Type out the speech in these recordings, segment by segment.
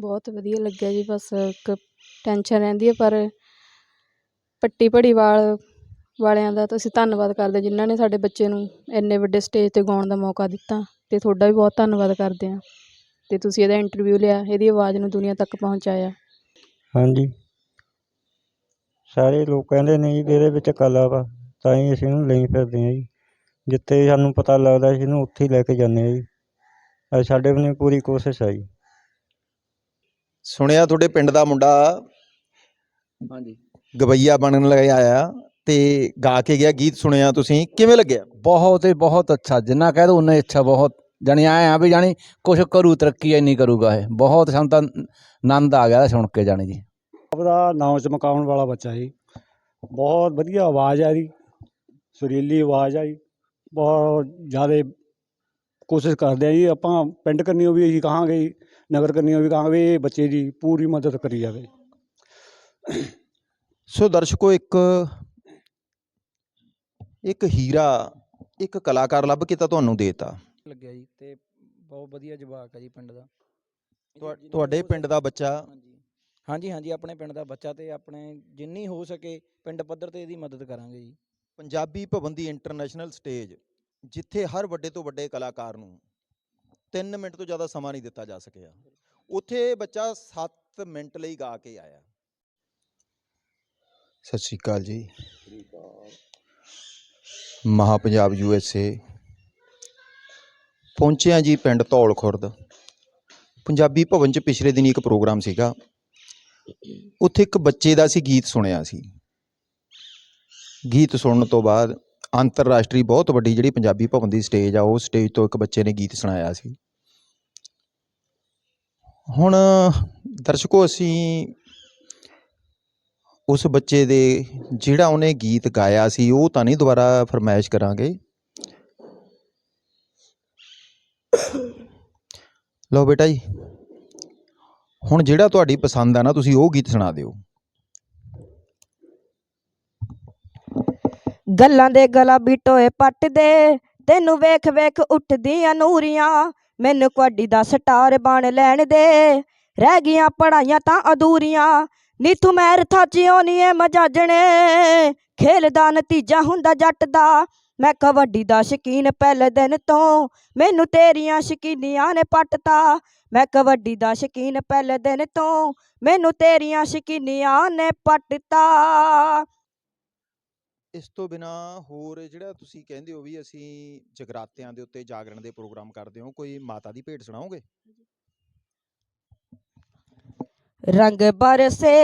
ਬਹੁਤ ਵਧੀਆ ਲੱਗਿਆ ਜੀ, ਬਸ ਇੱਕ ਟੈਨਸ਼ਨ ਰਹਿੰਦੀ ਹੈ, ਪਰ ਪੱਟੀ ਭੜੀਵਾਲ ਵਾਲਿਆਂ ਦਾ ਤਾਂ ਅਸੀਂ ਧੰਨਵਾਦ ਕਰਦੇ ਜਿਨ੍ਹਾਂ ਨੇ ਸਾਡੇ ਬੱਚੇ ਨੂੰ ਇੰਨੇ ਵੱਡੇ ਸਟੇਜ 'ਤੇ ਗਾਉਣ ਦਾ ਮੌਕਾ ਦਿੱਤਾ ਅਤੇ ਤੁਹਾਡਾ ਵੀ ਬਹੁਤ ਧੰਨਵਾਦ ਕਰਦੇ ਹਾਂ ਅਤੇ ਤੁਸੀਂ ਇਹਦਾ ਇੰਟਰਵਿਊ ਲਿਆ, ਇਹਦੀ ਆਵਾਜ਼ ਨੂੰ ਦੁਨੀਆ ਤੱਕ ਪਹੁੰਚਾਇਆ। ਹਾਂਜੀ। ਸਾਰੇ ਲੋਕ ਕਹਿੰਦੇ ਨੇ ਜੀ ਵੀ ਇਹਦੇ ਵਿੱਚ ਕਲਾ ਵਾ, ਤਾਂ ਹੀ ਅਸੀਂ ਇਹਨੂੰ ਲਈ ਫਿਰਦੇ ਹਾਂ ਜੀ। ਜਿੱਥੇ ਸਾਨੂੰ ਪਤਾ ਲੱਗਦਾ, ਅਸੀਂ ਇਹਨੂੰ ਉੱਥੇ ਹੀ ਲੈ ਕੇ ਜਾਂਦੇ ਹਾਂ ਜੀ। ਅੱਜ ਸਾਡੇ ਵੱਲੋਂ ਪੂਰੀ ਕੋਸ਼ਿਸ਼ ਹੈ ਜੀ। ਸੁਣਿਆ ਤੁਹਾਡੇ ਪਿੰਡ ਦਾ ਮੁੰਡਾ ਹਾਂਜੀ। ਗਵਈਆ ਬਣਨ ਲੱਗਿਆ ਆਇਆ ਤੇ ਗਾ ਕੇ ਗਿਆ ਗੀਤ ਸੁਣਿਆ ਤੁਸੀਂ ਕਿਵੇਂ ਲੱਗਿਆ? ਬਹੁਤ ਹੀ ਬਹੁਤ ਅੱਛਾ ਜਿੰਨਾ ਕਹਿ ਦੋ ਉਨਾ ਹੀ ਅੱਛਾ ਬਹੁਤ। ਜਾਣੀ ਆਏ ਆ ਵੀ ਜਾਣੀ ਕੁਛ ਕਰੂ ਤਰੱਕੀ ਇੰਨੀ ਕਰੂਗਾ ਇਹ। ਬਹੁਤ ਸਾਨੂੰ ਤਾਂ ਆਨੰਦ ਆ ਗਿਆ ਸੁਣ ਕੇ ਜਾਣੀ ਜੀ। ਆਪਦਾ ਨਾਮ ਚਮਕਾਉਣ ਵਾਲਾ ਬੱਚਾ ਜੀ। ਬਹੁਤ ਵਧੀਆ ਆਵਾਜ਼ ਹੈ ਜੀ ਸੁਰੀਲੀ ਆਵਾਜ਼ ਹੈ ਜੀ। ਬਹੁਤ ਜ਼ਿਆਦਾ ਕੋਸ਼ਿਸ਼ ਕਰਦੇ ਆ ਜੀ ਆਪਾਂ ਪਿੰਡ ਕੰਨੀਓ ਵੀ ਇਹੀ ਕਹਾਂਗੇ ਜੀ। ਨਗਰ ਕੰਨੀਓ ਵੀ ਕਹਾਂਗੇ ਬੱਚੇ ਦੀ ਪੂਰੀ ਮਦਦ ਕਰੀ ਜਾਵੇ। ਸੋ ਦਰਸ਼ਕੋ ਇੱਕ ਇੱਕ ਹੀਰਾ ਇੱਕ ਕਲਾਕਾਰ ਲੱਭ ਕੇ ਤਾਂ ਤੁਹਾਨੂੰ ਦੇਤਾ। ਲੱਗਿਆ ਜੀ ਤੇ ਬਹੁਤ ਵਧੀਆ ਜਵਾਕ ਹੈ ਜੀ ਪਿੰਡ ਦਾ। ਤੁਹਾ- ਜਿੰਨੀ ਤੁਹਾਡੇ ਹੋ ਪਿੰਡ ਦਾ ਬੱਚਾ? ਹਾਂਜੀ। ਹਾਂਜੀ ਹਾਂਜੀ ਆਪਣੇ ਪਿੰਡ ਦਾ ਬੱਚਾ ਤੇ ਆਪਣੇ ਜਿੰਨੀ ਹੋ ਸਕੇ ਪਿੰਡ ਪੱਧਰ ਤੇ ਇਹਦੀ ਮਦਦ ਕਰਾਂਗੇ ਜੀ। ਪੰਜਾਬੀ ਭਵਨ ਦੀ ਇੰਟਰਨੈਸ਼ਨਲ ਸਟੇਜ ਜਿੱਥੇ ਹਰ ਵੱਡੇ ਤੋਂ ਵੱਡੇ ਕਲਾਕਾਰ ਨੂੰ 3 ਮਿੰਟ ਤੋਂ ਜ਼ਿਆਦਾ ਸਮਾਂ ਨਹੀਂ ਦਿੱਤਾ ਜਾ ਸਕਿਆ। ਉੱਥੇ ਬੱਚਾ 7 ਮਿੰਟ ਲਈ ਗਾ ਕੇ ਆਇਆ। ਸਤਿ ਸ਼੍ਰੀ ਅਕਾਲ ਜੀ। ਮਹਾ ਪੰਜਾਬ ਯੂ ਐਸ ਏ। ਪਹੁੰਚਿਆ ਜੀ ਪਿੰਡ ਧੌਲ ਖੁਰਦ। ਪੰਜਾਬੀ ਭਵਨ 'ਚ ਪਿਛਲੇ ਦਿਨੀ ਇੱਕ ਪ੍ਰੋਗਰਾਮ ਸੀਗਾ। ਉੱਥੇ ਇੱਕ ਬੱਚੇ ਦਾ ਸੀ ਗੀਤ ਸੁਣਿਆ ਸੀ। ਗੀਤ ਸੁਣਨ ਤੋਂ ਬਾਅਦ ਅੰਤਰਰਾਸ਼ਟਰੀ ਬਹੁਤ ਵੱਡੀ ਜਿਹੜੀ ਪੰਜਾਬੀ ਭਵਨ ਦੀ ਸਟੇਜ ਆ, ਉਹ ਸਟੇਜ ਤੋਂ ਇੱਕ ਬੱਚੇ ਨੇ ਗੀਤ ਸੁਣਾਇਆ ਸੀ। ਹੁਣ ਦਰਸ਼ਕੋ, ਅਸੀਂ ਉਸ ਬੱਚੇ ਦੇ ਜਿਹੜਾ ਉਹਨੇ ਗੀਤ ਗਾਇਆ ਸੀ, ਉਹ ਤਾਂ ਨਹੀਂ ਦੁਬਾਰਾ ਫਰਮਾਇਸ਼ ਕਰਾਂਗੇ। ਲਓ ਬੇਟਾ ਜੀ, ਹੁਣ ਜਿਹੜਾ ਤੁਹਾਡੀ ਪਸੰਦ ਆ ਨਾ, ਤੁਸੀਂ ਉਹ ਗੀਤ ਸੁਣਾ ਦਿਓ। ਗੱਲਾਂ ਦੇ ਗਲਾ ਟੋਏ ਪੱਟਦੇ ਤੈਨੂੰ ਵੇਖ ਵੇਖ ਉੱਠਦੀਆਂ ਨੂਰੀਆਂ, ਮੈਨੂੰ ਕੁਆਡੀ ਦਾ ਸਟਾਰ ਬਣ ਲੈਣ ਦੇ। ਰਹਿ ਗਈਆਂ ਪੜਾਈਆਂ ਤਾਂ ਅਧੂਰੀਆਂ, ਨੀ ਤੂੰ ਮੈਰ ਥਾਚਿਓ ਨੀ ਏ ਮਜਾਜਣੇ। ਖੇਲ ਦਾ ਨਤੀਜਾ ਹੁੰਦਾ ਜੱਟ ਦਾ, ਮੈਂ ਕਬੱਡੀ ਦਾ ਸ਼ਕੀਨ ਪਹਿਲੇ ਦਿਨ ਤੋਂ। ਮੈਨੂੰ ਤੇਰੀਆਂ ਸ਼ਕੀਨੀਆਂ ਨੇ ਪੱਟਤਾ, ਮੈਂ ਕਬੱਡੀ ਦਾ ਸ਼ਕੀਨ ਪਹਿਲੇ ਦਿਨ ਤੋਂ। ਮੈਨੂੰ ਤੇਰੀਆਂ ਸ਼ਕੀਨੀਆਂ ਨੇ ਪੱਟਤਾ। ਇਸ ਤੋਂ ਬਿਨਾ ਹੋਰ ਜਿਹੜਾ ਤੁਸੀਂ ਕਹਿੰਦੇ ਹੋ ਵੀ ਅਸੀਂ ਜਗਰਾਤਿਆਂ ਦੇ ਉੱਤੇ ਜਾਗਰਣ ਦੇ ਪ੍ਰੋਗਰਾਮ ਕਰਦੇ ਹਾਂ ਕੋਈ ਮਾਤਾ ਦੀ ਭੇਟ ਸੁਣਾਓਗੇ? ਰੰਗ ਬਰਸੇ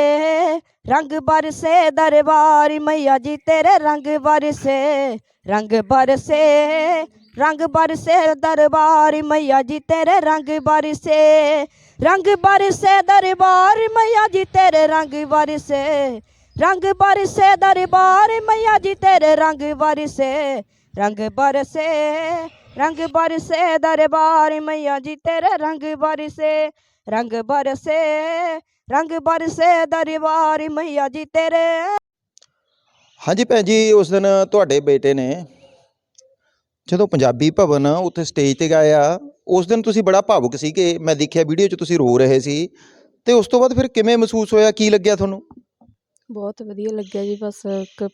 ਰੰਗ ਬਰਸੇ ਦਰਬਾਰ ਮਈਆ ਜੀ, ਤੇਰੇ ਰੰਗ ਬਰਸੇ ਰੰਗ ਬਰਸੇ ਰੰਗ ਬਰਸੇ ਦਰਬਾਰ ਮਈਆ ਜੀ, ਤੇਰੇ ਰੰਗ ਬਰਸੇ ਰੰਗ ਬਰਸੇ ਦਰਬਾਰ ਮਈਆ ਜੀ, ਤੇਰੇ ਰੰਗ ਬਰਸੇ। रंग बरसे दरबार मैया जी तेरे रंग बरसे रंग बरसे रंग बरसे दरबार मैया जी तेरे रंग बरसे ਰੰਗ ਬਰਸੇ ਰੰਗ ਬਰਸੇ ਦਰਬਾਰ ਮਈਆ ਜੀ ਤੇਰੇ ਹਾਂਜੀ ਭੈਣ ਜੀ ਉਸ ਦਿਨ ਤੁਹਾਡੇ ਬੇਟੇ ਨੇ ਜਦੋਂ ਪੰਜਾਬੀ ਭਵਨ ਉੱਥੇ ਸਟੇਜ ਤੇ ਗਾਇਆ ਉਸ ਦਿਨ ਤੁਸੀਂ ਬੜਾ ਭਾਵੁਕ ਸੀ ਕਿ ਮੈਂ ਦੇਖਿਆ ਵੀਡੀਓ 'ਚ ਤੁਸੀਂ ਰੋ ਰਹੇ ਸੀ ਤੇ ਉਸ ਤੋਂ ਬਾਅਦ ਫਿਰ ਕਿਵੇਂ ਮਹਿਸੂਸ ਹੋਇਆ ਕੀ ਲੱਗਿਆ ਤੁਹਾਨੂੰ ਬਹੁਤ ਵਧੀਆ ਲੱਗਿਆ ਜੀ, ਬਸ ਇੱਕ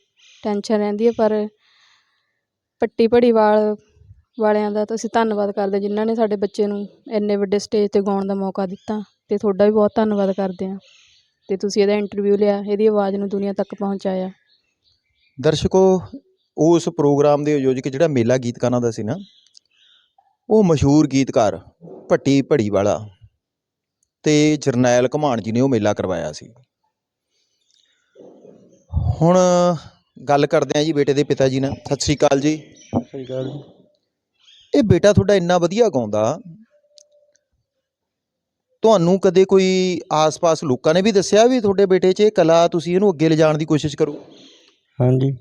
ਟੈਨਸ਼ਨ ਰਹਿੰਦੀ ਹੈ, ਪਰ ਪੱਟੀ ਭੜੀਵਾਲ ਵਾਲਿਆਂ ਦਾ ਤਾਂ ਅਸੀਂ ਧੰਨਵਾਦ ਕਰਦੇ ਜਿਨ੍ਹਾਂ ਨੇ ਸਾਡੇ ਬੱਚੇ ਨੂੰ ਇੰਨੇ ਵੱਡੇ ਸਟੇਜ 'ਤੇ ਗਾਉਣ ਦਾ ਮੌਕਾ ਦਿੱਤਾ ਅਤੇ ਤੁਹਾਡਾ ਵੀ ਬਹੁਤ ਧੰਨਵਾਦ ਕਰਦੇ ਹਾਂ ਅਤੇ ਤੁਸੀਂ ਇਹਦਾ ਇੰਟਰਵਿਊ ਲਿਆ, ਇਹਦੀ ਆਵਾਜ਼ ਨੂੰ ਦੁਨੀਆ ਤੱਕ ਪਹੁੰਚਾਇਆ। ਦਰਸ਼ਕੋ, ਉਸ ਪ੍ਰੋਗਰਾਮ ਦੇ ਆਯੋਜਕ ਜਿਹੜਾ ਮੇਲਾ ਗੀਤਕਾਰਾਂ ਦਾ ਸੀ ਨਾ, ਉਹ ਮਸ਼ਹੂਰ ਗੀਤਕਾਰ ਭੱਟੀ ਭੜੀ ਵਾਲਾ ਤੇ ਜਰਨੈਲ ਘਮਾਣ ਜੀ ਨੇ ਉਹ ਮੇਲਾ ਕਰਵਾਇਆ ਸੀ। ਹੁਣ ਗੱਲ ਕਰਦੇ ਆ ਜੀ ਬੇਟੇ ਦੇ ਪਿਤਾ ਜੀ ਨਾਲ। ਸਤਿ ਸ੍ਰੀ ਅਕਾਲ ਜੀ। ਸਤਿ ਸ਼੍ਰੀ ਅਕਾਲ ਜੀ। ਇਹ ਬੇਟਾ ਤੁਹਾਡਾ ਇੰਨਾ ਵਧੀਆ ਗਾਉਂਦਾ। ਤੁਹਾਨੂੰ ਕਦੇ ਕੋਈ ਆਸ-ਪਾਸ ਲੋਕਾਂ ਨੇ ਵੀ ਦੱਸਿਆ ਵੀ ਤੁਹਾਡੇ ਬੇਟੇ 'ਚ ਇਹ ਕਲਾ ਤੁਸੀਂ ਇਹਨੂੰ ਅੱਗੇ ਲਿਜਾਣ ਦੀ ਕੋਸ਼ਿਸ਼ ਕਰੋ? ਹਾਂਜੀ।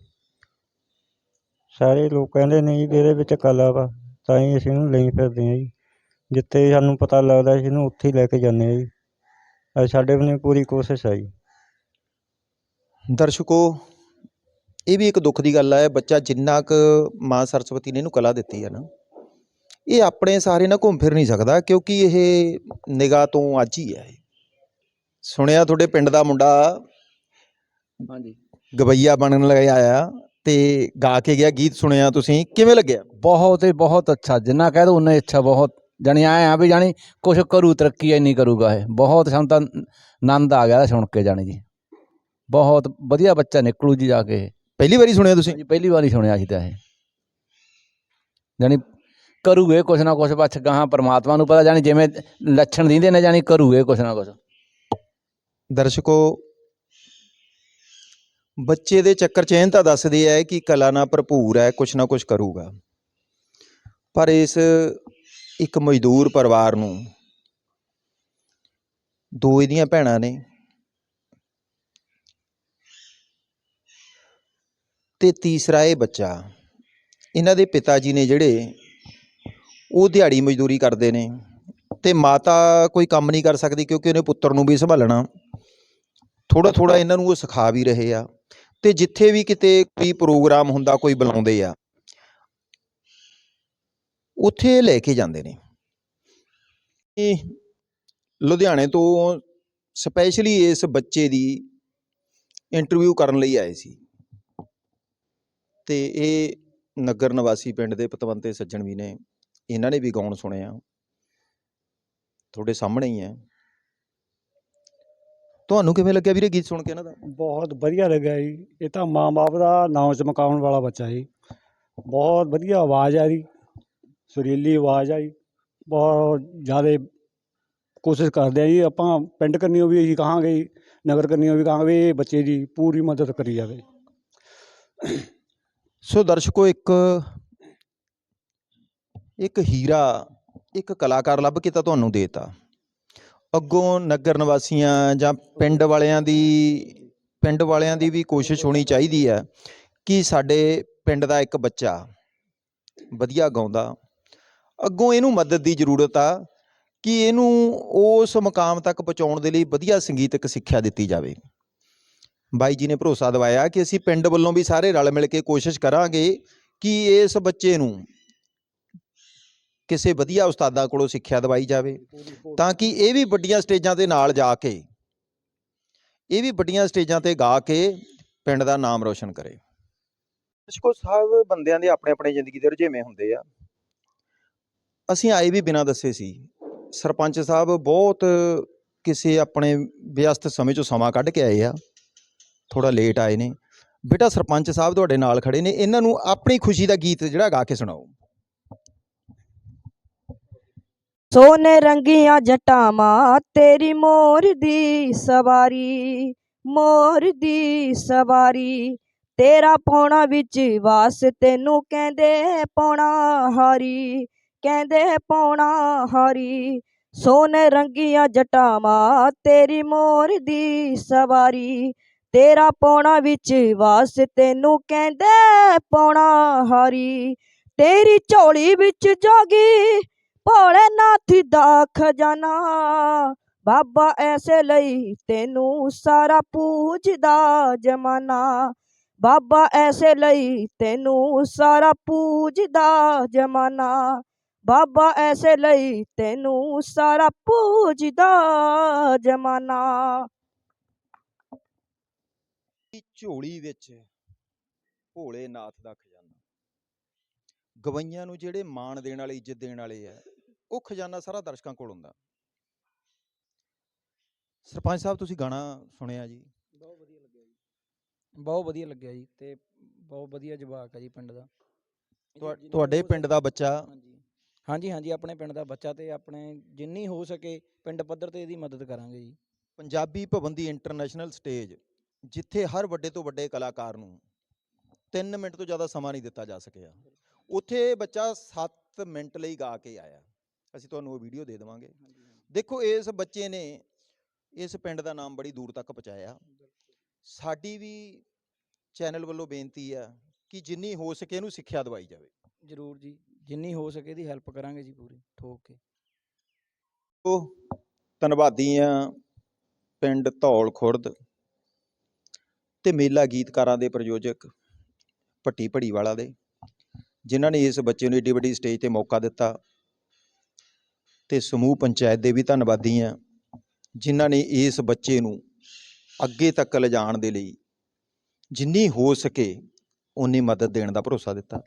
ਸਾਰੇ ਲੋਕ ਕਹਿੰਦੇ ਨੇ ਜੀ ਵੀ ਇਹਦੇ ਵਿੱਚ ਕਲਾ ਵਾ ਤਾਂ ਹੀ ਅਸੀਂ ਇਹਨੂੰ ਲਈ ਫਿਰਦੇ ਹਾਂ ਜੀ। ਜਿੱਥੇ ਸਾਨੂੰ ਪਤਾ ਲੱਗਦਾ ਅਸੀਂ ਇਹਨੂੰ ਉੱਥੇ ਹੀ ਲੈ ਕੇ ਜਾਂਦੇ ਹਾਂ ਜੀ। ਅੱਜ ਸਾਡੇ ਵੱਲੋਂ ਪੂਰੀ ਕੋਸ਼ਿਸ਼ ਹੈ ਜੀ। ਦਰਸ਼ਕੋ ਇਹ ਵੀ ਇੱਕ ਦੁੱਖ ਦੀ ਗੱਲ ਹੈ ਬੱਚਾ ਜਿੰਨਾ ਕੁ ਮਾਂ ਸਰਸਵਤੀ ਨੇ ਇਹਨੂੰ ਕਲਾ ਦਿੱਤੀ ਹੈ ਨਾ ਇਹ ਆਪਣੇ ਸਾਰੇ ਨਾਲ ਘੁੰਮ ਫਿਰ ਨਹੀਂ ਸਕਦਾ ਕਿਉਂਕਿ ਇਹ ਨਿਗਾਹ ਤੋਂ ਅੱਜ ਹੀ ਹੈ। ਸੁਣਿਆ ਤੁਹਾਡੇ ਪਿੰਡ ਦਾ ਮੁੰਡਾ ਹਾਂਜੀ। ਗਵਈਆ ਬਣਨ ਲੱਗਿਆ ਆ ਤੇ ਗਾ ਕੇ ਗਿਆ ਗੀਤ ਸੁਣਿਆ ਤੁਸੀਂ ਕਿਵੇਂ ਲੱਗਿਆ? ਬਹੁਤ ਹੀ ਬਹੁਤ ਅੱਛਾ ਜਿੰਨਾ ਕਹਿ ਦੋ ਉਨਾ ਹੀ ਅੱਛਾ ਬਹੁਤ ਜਾਣੀ ਆਏ ਆ ਵੀ ਜਾਣੀ ਕੁਛ ਕਰੂ ਤਰੱਕੀ ਇੰਨੀ ਕਰੂਗਾ ਇਹ ਬਹੁਤ ਸਾਨੂੰ ਤਾਂ ਆਨੰਦ ਆ ਗਿਆ ਇਹਦਾ ਸੁਣ ਕੇ ਜਾਣੀ ਜੀ। ਬਹੁਤ ਵਧੀਆ ਬੱਚਾ ਨਿਕਲੂ ਜੀ ਜਾ ਕੇ। ਪਹਿਲੀ ਵਾਰੀ ਸੁਣਿਆ ਤੁਸੀਂ? ਜੀ ਪਹਿਲੀ ਵਾਰੀ ਸੁਣਿਆ ਸੀ ਤਾਂ ਇਹ। ਜਾਣੀ ਕਰੂਗੇ ਕੁਛ ਨਾ ਕੁਛ ਬਸ ਗਾਹਾਂ ਪਰਮਾਤਮਾ ਨੂੰ ਪਤਾ ਜਾਣੀ ਜਿਵੇਂ ਲੱਛਣ ਦਿੰਦੇ ਨੇ ਜਾਣੀ ਕਰੂਗੇ ਕੁਛ ਨਾ ਕੁਛ। ਦਰਸ਼ਕੋ ਬੱਚੇ ਦੇ ਚੱਕਰ ਚ ਇਹ ਤਾਂ ਦੱਸਦੇ ਆ ਕਿ ਕਲਾ ਨਾਲ ਭਰਪੂਰ ਹੈ ਕੁਛ ਨਾ ਕੁਛ ਕਰੂਗਾ। ਪਰ ਇਸ ਇੱਕ ਮਜ਼ਦੂਰ ਪਰਿਵਾਰ ਨੂੰ ਦੋ ਇਹਦੀਆਂ ਭੈਣਾਂ ਨੇ ਅਤੇ ਤੀਸਰਾ ਇਹ ਬੱਚਾ, ਇਹਨਾਂ ਦੇ ਪਿਤਾ ਜੀ ਨੇ ਜਿਹੜੇ ਉਹ ਦਿਹਾੜੀ ਮਜ਼ਦੂਰੀ ਕਰਦੇ ਨੇ ਅਤੇ ਮਾਤਾ ਕੋਈ ਕੰਮ ਨਹੀਂ ਕਰ ਸਕਦੀ ਕਿਉਂਕਿ ਉਹਨੇ ਪੁੱਤਰ ਨੂੰ ਵੀ ਸੰਭਾਲਣਾ। ਥੋੜ੍ਹਾ ਥੋੜ੍ਹਾ ਇਹਨਾਂ ਨੂੰ ਉਹ ਸਿਖਾ ਵੀ ਰਹੇ ਆ ਤੇ ਜਿੱਥੇ ਵੀ ਕਿਤੇ ਕੋਈ ਪ੍ਰੋਗਰਾਮ ਹੁੰਦਾ, ਕੋਈ ਬੁਲਾਉਂਦੇ ਆ, ਉੱਥੇ ਲੈ ਕੇ ਜਾਂਦੇ ਨੇ। ਇਹ ਲੁਧਿਆਣੇ ਤੋਂ ਸਪੈਸ਼ਲੀ ਇਸ ਬੱਚੇ ਦੀ ਇੰਟਰਵਿਊ ਕਰਨ ਲਈ ਆਏ ਸੀ। ਤੇ ਇਹ ਨਗਰ ਨਿਵਾਸੀ ਪਿੰਡ ਦੇ ਪਤਵੰਤੇ ਸੱਜਣ ਵੀ ਨੇ ਇਹਨਾਂ ਨੇ ਵੀ ਗਾਉਣ ਸੁਣਿਆ ਤੁਹਾਡੇ ਸਾਹਮਣੇ ਹੀ ਹੈ ਤੁਹਾਨੂੰ ਕਿਵੇਂ ਲੱਗਿਆ ਵੀਰੇ ਗੀਤ ਸੁਣ ਕੇ ਇਹਨਾਂ ਦਾ? ਬਹੁਤ ਵਧੀਆ ਲੱਗਿਆ ਜੀ। ਇਹ ਤਾਂ ਮਾਂ-ਬਾਪ ਦਾ ਨਾਮ ਚਮਕਾਉਣ ਵਾਲਾ ਬੱਚਾ ਜੀ। ਬਹੁਤ ਵਧੀਆ ਆਵਾਜ਼ ਆ ਜੀ। ਸੁਰੀਲੀ ਆਵਾਜ਼ ਆ ਜੀ। ਬਹੁਤ ਜ਼ਿਆਦਾ ਕੋਸ਼ਿਸ਼ ਕਰਦੇ ਆ ਜੀ ਆਪਾਂ ਪਿੰਡ ਕਰਨੀਓ ਵੀ ਇਹੀ ਕਹਾਂਗੇ ਜੀ, ਨਗਰ ਕਰਨੀਓ ਵੀ ਕਹਾਂਗੇ ਇਹ ਬੱਚੇ ਦੀ ਪੂਰੀ ਮਦਦ ਕਰੀ ਜਾਵੇ। ਸੋ ਦਰਸ਼ਕੋ, ਇੱਕ ਇੱਕ ਹੀਰਾ, ਇੱਕ ਕਲਾਕਾਰ ਲੱਭ ਕੇ ਤਾਂ ਤੁਹਾਨੂੰ ਦੇਤਾ ਅੱਗੋਂ ਨਗਰ ਨਿਵਾਸੀਆਂ ਜਾਂ ਪਿੰਡ ਵਾਲਿਆਂ ਦੀ, ਪਿੰਡ ਵਾਲਿਆਂ ਦੀ ਵੀ ਕੋਸ਼ਿਸ਼ ਹੋਣੀ ਚਾਹੀਦੀ ਹੈ ਕਿ ਸਾਡੇ ਪਿੰਡ ਦਾ ਇੱਕ ਬੱਚਾ ਵਧੀਆ ਗਾਉਂਦਾ। ਅੱਗੋਂ ਇਹਨੂੰ ਮਦਦ ਦੀ ਜ਼ਰੂਰਤ ਆ ਕਿ ਇਹਨੂੰ ਉਸ ਮੁਕਾਮ ਤੱਕ ਪਹੁੰਚਾਉਣ ਦੇ ਲਈ ਵਧੀਆ ਸੰਗੀਤਕ ਸਿੱਖਿਆ ਦਿੱਤੀ ਜਾਵੇ। ਬਾਈ ਜੀ ਨੇ ਭਰੋਸਾ ਦਿਵਾਇਆ ਕਿ ਅਸੀਂ ਪਿੰਡ ਵੱਲੋਂ ਵੀ ਸਾਰੇ ਰਲ ਮਿਲ ਕੇ ਕੋਸ਼ਿਸ਼ ਕਰਾਂਗੇ ਕਿ ਇਸ ਬੱਚੇ ਨੂੰ ਕਿਸੇ ਵਧੀਆ ਉਸਤਾਦਾਂ ਕੋਲੋਂ ਸਿੱਖਿਆ ਦਿਵਾਈ ਜਾਵੇ। ਤਾਂ ਕਿ ਇਹ ਵੀ ਵੱਡੀਆਂ ਸਟੇਜਾਂ ਤੇ ਨਾਲ ਜਾ ਕੇ ਇਹ ਵੀ ਵੱਡੀਆਂ ਸਟੇਜਾਂ ਤੇ ਗਾ ਕੇ ਪਿੰਡ ਦਾ ਨਾਮ ਰੋਸ਼ਨ ਕਰੇ। ਦਰਸ਼ਕੋ ਸਾਹਿਬ ਬੰਦਿਆਂ ਦੇ ਆਪਣੇ ਆਪਣੇ ਜ਼ਿੰਦਗੀ ਦੇ ਰੁਝੇਵੇਂ ਹੁੰਦੇ ਆ। ਅਸੀਂ ਆਏ ਵੀ ਬਿਨਾਂ ਦੱਸੇ ਸੀ। ਸਰਪੰਚ ਸਾਹਿਬ ਬਹੁਤ ਕਿਸੇ ਆਪਣੇ ਵਿਅਸਤ ਸਮੇਂ ਚੋਂ ਸਮਾਂ ਕੱਢ ਕੇ ਆਏ ਆ। ਥੋੜਾ ਲੇਟ ਆਏ ਨੇ। ਬੇਟਾ ਸਰਪੰਚ ਸਾਹਿਬ ਤੁਹਾਡੇ ਨਾਲ ਖੜੇ ਨੇ। ਇਹਨਾਂ ਨੂੰ ਆਪਣੀ ਖੁਸ਼ੀ ਦਾ ਗੀਤ ਜਿਹੜਾ ਗਾ ਕੇ ਸੁਣਾਓ। ਸੋਨੇ ਰੰਗੀਆਂ ਜਟਾਵਾਂ, ਤੇਰੀ ਮੋਰ ਦੀ ਸਵਾਰੀ, ਮੋਰ ਦੀ ਸਵਾਰੀ। ਤੇਰਾ ਪੌਣਾ ਵਿੱਚ ਵਾਸ, ਤੈਨੂੰ ਕਹਿੰਦੇ ਪੌਣਾ ਹਾਰੀ, ਕਹਿੰਦੇ ਪੌਣਾ ਹਾਰੀ। ਸੋਨੇ ਰੰਗੀਆਂ ਜਟਾਵਾਂ, ਤੇਰੀ ਮੋਰ ਦੀ ਸਵਾਰੀ ਤੇਰਾ ਪੌਣਾ ਵਿੱਚ ਵਾਸ ਤੈਨੂੰ ਕਹਿੰਦੇ ਪੌਣਾ ਹਾਰੀ। ਤੇਰੀ ਝੋਲੀ ਵਿੱਚ ਜੋਗੀ ਭੋਲੇਨਾਥ ਦਾ ਖਜ਼ਾਨਾ। ਬਾਬਾ ਐਸੇ ਲਈ ਤੈਨੂੰ ਸਾਰਾ ਪੂਜਦਾ ਜਮਾਨਾ। ਬਾਬਾ ਐਸੇ ਲਈ ਤੈਨੂੰ ਸਾਰਾ ਪੂਜਦਾ ਜਮਾਨਾ। ਬਾਬਾ ਐਸੇ ਲਈ ਤੈਨੂੰ ਸਾਰਾ ਪੂਜਦਾ ਜਮਾਨਾ। ਝੋਲੀ ਵਿੱਚ ਭੋਲੇ ਨਾਥ ਦਾ ਖਜ਼ਾਨਾ। ਗਵਈਆਂ ਨੂੰ ਜਿਹੜੇ ਮਾਣ ਦੇਣ ਵਾਲੇ ਇੱਜ਼ਤ ਦੇਣ ਵਾਲੇ ਆ ਉਹ ਖਜ਼ਾਨਾ ਸਾਰਾ ਦਰਸ਼ਕਾਂ ਕੋਲ ਹੁੰਦਾ। ਸਰਪੰਚ ਸਾਹਿਬ ਤੁਸੀਂ ਗਾਣਾ ਸੁਣਿਆ ਜੀ? ਬਹੁਤ ਵਧੀਆ ਲੱਗਿਆ ਜੀ। ਬਹੁਤ ਵਧੀਆ ਲੱਗਿਆ ਜੀ ਤੇ ਬਹੁਤ ਵਧੀਆ ਜਵਾਕ ਹੈ ਜੀ ਪਿੰਡ ਦਾ। ਤੁਹਾਡੇ ਪਿੰਡ ਦਾ ਬੱਚਾ? ਹਾਂਜੀ। ਹਾਂਜੀ ਹਾਂਜੀ ਆਪਣੇ ਪਿੰਡ ਦਾ ਬੱਚਾ ਤੇ ਆਪਣੇ ਜਿੰਨੀ ਹੋ ਸਕੇ ਪਿੰਡ ਪੱਧਰ ਤੇ ਇਹਦੀ ਮਦਦ ਕਰਾਂਗੇ ਜੀ। ਪੰਜਾਬੀ ਭਵਨ ਦੀ ਇੰਟਰਨੈਸ਼ਨਲ ਸਟੇਜ। ਜਿੱਥੇ ਹਰ ਵੱਡੇ ਤੋਂ ਵੱਡੇ ਕਲਾਕਾਰ ਨੂੰ 3 ਮਿੰਟ ਤੋਂ ਜ਼ਿਆਦਾ ਸਮਾਂ ਨਹੀਂ ਦਿੱਤਾ ਜਾ ਸਕਿਆ। ਉੱਥੇ ਇਹ ਬੱਚਾ 7 ਮਿੰਟ ਲਈ ਗਾ ਕੇ ਆਇਆ। ਅਸੀਂ ਤੁਹਾਨੂੰ ਉਹ ਵੀਡੀਓ ਦੇ ਦੇਵਾਂਗੇ। ਦੇਖੋ ਇਸ ਬੱਚੇ ਨੇ ਇਸ ਪਿੰਡ ਦਾ ਨਾਮ ਬੜੀ ਦੂਰ ਤੱਕ ਪਹੁੰਚਾਇਆ। ਸਾਡੀ ਵੀ ਚੈਨਲ ਵੱਲੋਂ ਬੇਨਤੀ ਆ ਕਿ ਜਿੰਨੀ ਹੋ ਸਕੇ ਇਹਨੂੰ ਸਿੱਖਿਆ ਦਵਾਈ ਜਾਵੇ। ਜ਼ਰੂਰ ਜੀ। ਜਿੰਨੀ ਹੋ ਸਕੇ ਇਹਦੀ ਹੈਲਪ ਕਰਾਂਗੇ ਜੀ ਪੂਰੀ ਠੋਕ ਕੇ। ਉਹ ਧੰਨਵਾਦੀ ਆ ਪਿੰਡ ਧੌਲ ਖੁਰਦ। ਤੇ ਮੇਲਾ ਗੀਤਕਾਰਾਂ ਦੇ ਪ੍ਰਯੋਜਕ ਭੱਟੀ ਭੜੀ ਵਾਲਾ ਦੇ, ਜਿਨ੍ਹਾਂ ਨੇ ਇਸ ਬੱਚੇ ਨੂੰ ਏਡੀ ਵੱਡੀ ਸਟੇਜ ਤੇ ਮੌਕਾ ਦਿੱਤਾ। ਤੇ ਸਮੂਹ ਪੰਚਾਇਤ ਦੇ ਵੀ ਧੰਨਵਾਦੀ ਆ ਜਿਨ੍ਹਾਂ ਨੇ ਇਸ ਬੱਚੇ ਨੂੰ ਅੱਗੇ ਤੱਕ ਲਿਜਾਣ ਦੇ ਲਈ ਜਿੰਨੀ ਹੋ ਸਕੇ ਉਨੀ ਮਦਦ ਦੇਣ ਦਾ ਭਰੋਸਾ ਦਿੱਤਾ।